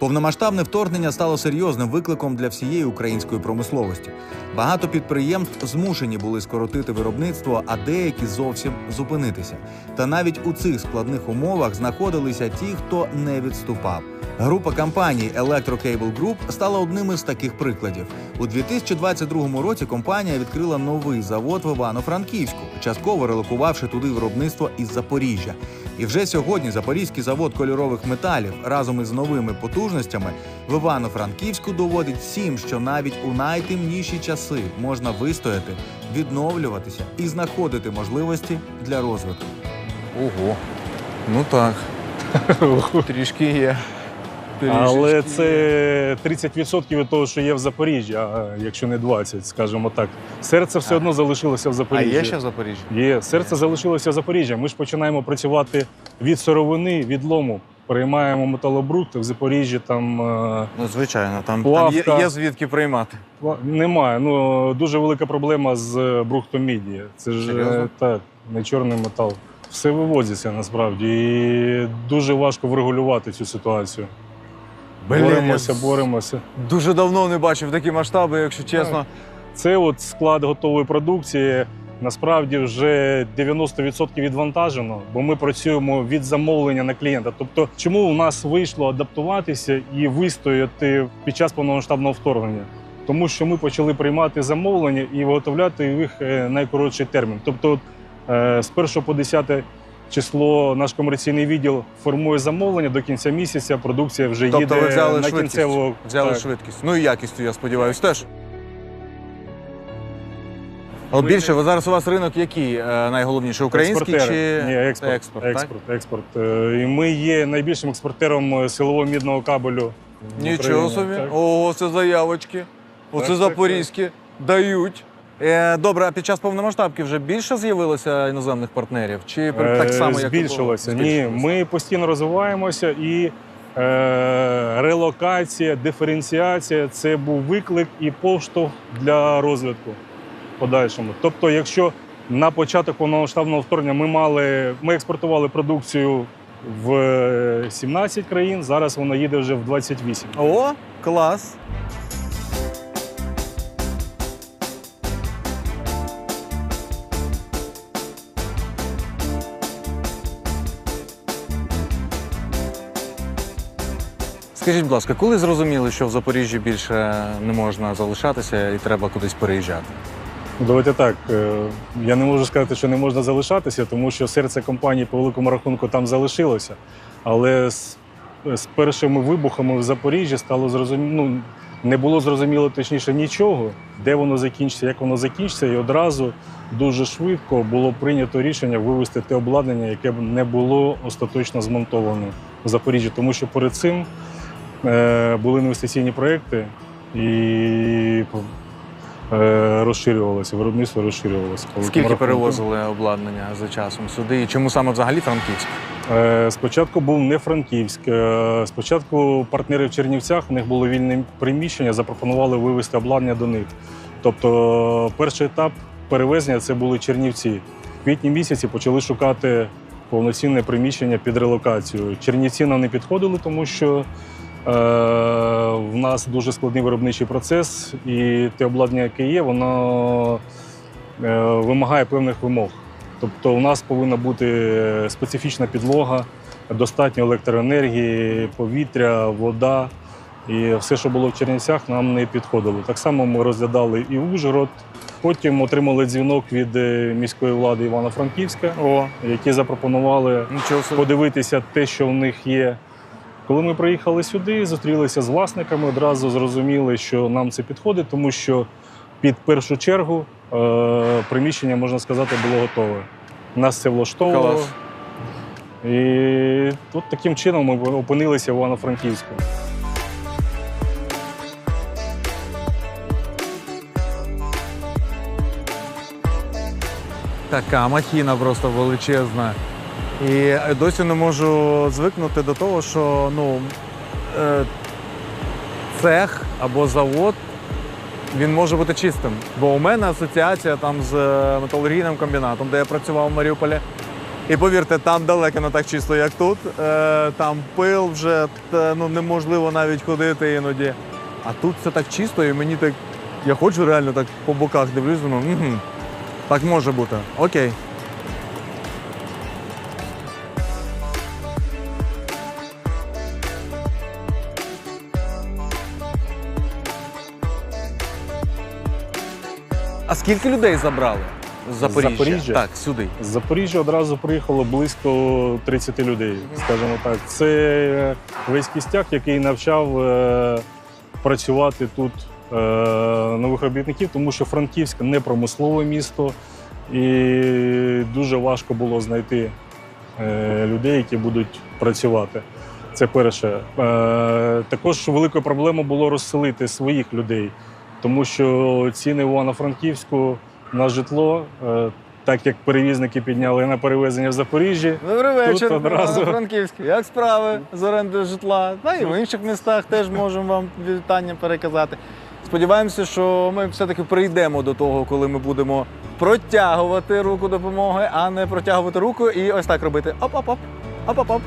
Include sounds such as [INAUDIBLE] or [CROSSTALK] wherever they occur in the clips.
Повномасштабне вторгнення стало серйозним викликом для всієї української промисловості. Багато підприємств змушені були скоротити виробництво, а деякі зовсім зупинитися. Та навіть у цих складних умовах знаходилися ті, хто не відступав. Група компаній Electrocable Group стала одним із таких прикладів. У 2022 році компанія відкрила новий завод в Івано-Франківську, частково релокувавши туди виробництво із Запоріжжя. І вже сьогодні Запорізький завод кольорових металів разом із новими потужностями в Івано-Франківську доводить всім, що навіть у найтемніші часи можна вистояти, відновлюватися і знаходити можливості для розвитку. Ого. Ну так. [LAUGHS] Трішки є. Але це 30% від того, що є в Запоріжжі, а якщо не 20, скажімо так. Серце все одно залишилося в Запоріжжі. А є ще в Запоріжжі? Є. Серце залишилося в Запоріжжі. Ми ж починаємо працювати від сировини, від лому. Приймаємо металобрухт в Запоріжжі. Там е, Ну, звичайно, там, там є, є звідки приймати. немає. Ну дуже велика проблема з е, брухтом міді. Це ж Серйозно? е, так, не чорний метал. Все вивозиться насправді, і дуже важко врегулювати цю ситуацію. Боремося, боремося. Дуже давно не бачив такі масштаби, якщо чесно. Це от склад готової продукції. Насправді вже 90% відвантажено, бо ми працюємо від замовлення на клієнта. Тобто, чому у нас вийшло адаптуватися і вистояти під час повномасштабного вторгнення? Тому що ми почали приймати замовлення і виготовляти їх е, найкоротший термін. Тобто, е, з 1 по 10 число наш комерційний відділ формує замовлення до кінця місяця. Продукція вже Тобто їде ви взяли на швидкість? кінцеву Взяли так. швидкість. Ну і якістю, я сподіваюся, теж. От більше, ви зараз у вас ринок який е, найголовніший? Український Експортери. чи Ні, експорт, експорт? експорт, так? експорт, Е, І ми є найбільшим експортером е, силового мідного кабелю. Нічого собі. Так. О, це заявочки. Оце так, запорізькі дають. Е, добре, а під час повномасштабки вже більше з'явилося іноземних партнерів? Чи так Е, само, як збільшилося. Ні, ми постійно розвиваємося і е, релокація, диференціація це був виклик і поштовх для розвитку подальшому. Тобто, якщо на початок повномасштабного вторгнення ми мали, ми експортували продукцію в е, 17 країн, зараз вона їде вже в 28. О, клас. Скажіть, будь ласка, коли зрозуміли, що в Запоріжжі більше не можна залишатися і треба кудись переїжджати? Давайте так. е, Я не можу сказати, що не можна залишатися, тому що серце компанії по великому рахунку там залишилося. Але з, з першими вибухами в Запоріжжі стало зрозуміло, ну, не було зрозуміло точніше нічого, де воно закінчиться, як воно закінчиться, і одразу дуже швидко було прийнято рішення вивести те обладнання, яке б не було остаточно змонтоване в Запоріжжі, тому що перед цим були інвестиційні проекти і е, розширювалося, виробництво розширювалося. Скільки перевозили обладнання за часом сюди? І чому саме взагалі Франківськ? Е, Спочатку був не Франківськ. Е, Спочатку партнери в Чернівцях, у них було вільне приміщення, запропонували вивезти обладнання до них. Тобто, перший етап перевезення це були Чернівці. В квітні місяці почали шукати повноцінне приміщення під релокацію. Чернівці нам не підходили, тому що е, в нас дуже складний виробничий процес, і те обладнання, яке є, воно е, вимагає певних вимог. Тобто, у нас повинна бути специфічна підлога, достатньо електроенергії, повітря, вода. І все, що було в Чернівцях, нам не підходило. Так само ми розглядали і Ужгород. Потім отримали дзвінок від е, міської влади Івано-Франківська, які запропонували подивитися те, що в них є. Коли ми приїхали сюди, зустрілися з власниками, одразу зрозуміли, що нам це підходить, тому що під першу чергу е, приміщення, можна сказати, було готове. Нас це влаштовувало. Клас. І от таким чином ми опинилися в Івано-Франківську. Така махіна просто величезна. І досі не можу звикнути до того, що ну, е, цех або завод він може бути чистим. Бо у мене асоціація там з е, металургійним комбінатом, де я працював в Маріуполі. І повірте, там далеко не так чисто, як тут. Е, там пил вже ну, неможливо навіть ходити іноді. А тут все так чисто, і мені так. Я хочу реально так по боках дивлюсь, думаю, угу, так може бути. Окей. А скільки людей забрали з Запоріжжя? Запоріжжя? Так, сюди. З Запоріжжя одразу приїхало близько 30 людей, скажімо так. Це весь кістяк, який навчав е, працювати тут е, нових робітників, тому що Франківськ не промислове місто, і дуже важко було знайти е, людей, які будуть працювати. Це перше. Е, також великою проблемою було розселити своїх людей, тому що ціни в Івано-Франківську на житло, е, так як перевізники підняли на перевезення в Запоріжжі, Добрий вечір, одразу- Франківськ. Як справи з оренди житла? Та і в інших містах теж можемо вам вітання переказати. Сподіваємося, що ми все-таки прийдемо до того, коли ми будемо протягувати руку допомоги, а не протягувати руку і ось так робити. Оп-оп-оп, оп-оп-оп.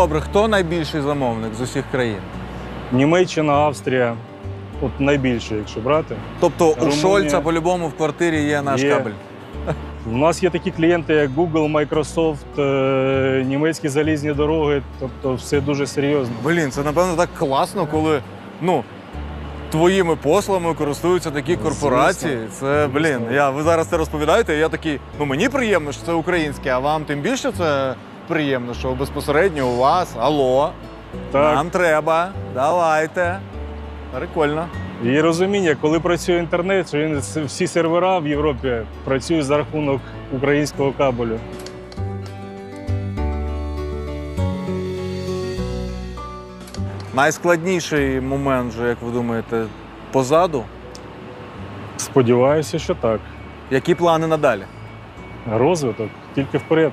Добре, хто найбільший замовник з усіх країн? Німеччина, Австрія от найбільше, якщо брати. Тобто у Румунія. Шольца по-любому в квартирі є наш Є. кабель. У нас є такі клієнти, як Google, Microsoft, е, німецькі залізні дороги, тобто все дуже серйозно. Блін, це напевно так класно, коли ну. Твоїми послами користуються такі корпорації. Це блін. Я ви зараз це розповідаєте. і Я такий, ну мені приємно, що це українське, а вам тим більше це приємно, що безпосередньо у вас. Алло, Так. нам треба. Давайте. Прикольно. І розуміння, коли працює інтернет, що він всі сервера в Європі працюють за рахунок українського кабелю. Найскладніший момент, вже, як ви думаєте, позаду. Сподіваюся, що так. Які плани надалі? Розвиток тільки вперед.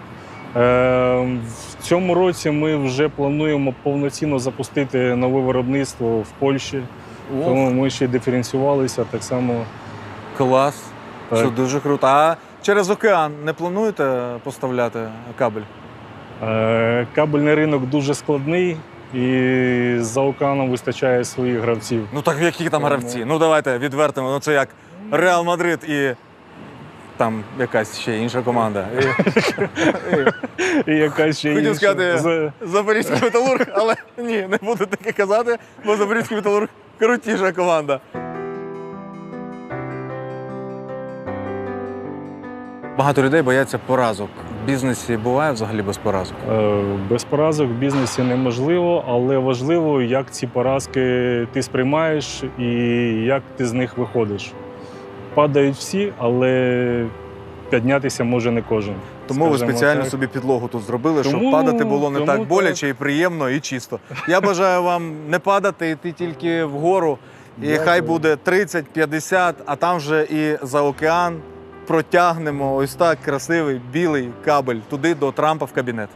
Е, в цьому році ми вже плануємо повноцінно запустити нове виробництво в Польщі. Тому ми ще диференціювалися так само. Клас. Так. Це дуже круто. А через океан не плануєте поставляти кабель? Е, Кабельний ринок дуже складний і за океаном вистачає своїх гравців. Ну так які там гравці? Ну давайте відвертимо. Ну це як Реал Мадрид і там якась ще інша команда. І- якась ще Хотів сказати, Запорізький металург, але ні, не буду таке казати, бо Запорізький металург крутіша команда. Багато людей бояться поразок. В бізнесі буває взагалі без поразок. Е, Без поразок в бізнесі неможливо, але важливо, як ці поразки ти сприймаєш і як ти з них виходиш. Падають всі, але піднятися може не кожен. Тому ви спеціально так. собі підлогу тут зробили, щоб Тому- падати було не тому так так. боляче і приємно, і чисто. Я бажаю вам не падати, йти тільки вгору. І Дякую. хай буде 30-50, а там вже і за океан протягнемо ось так красивий білий кабель туди до Трампа в кабінет.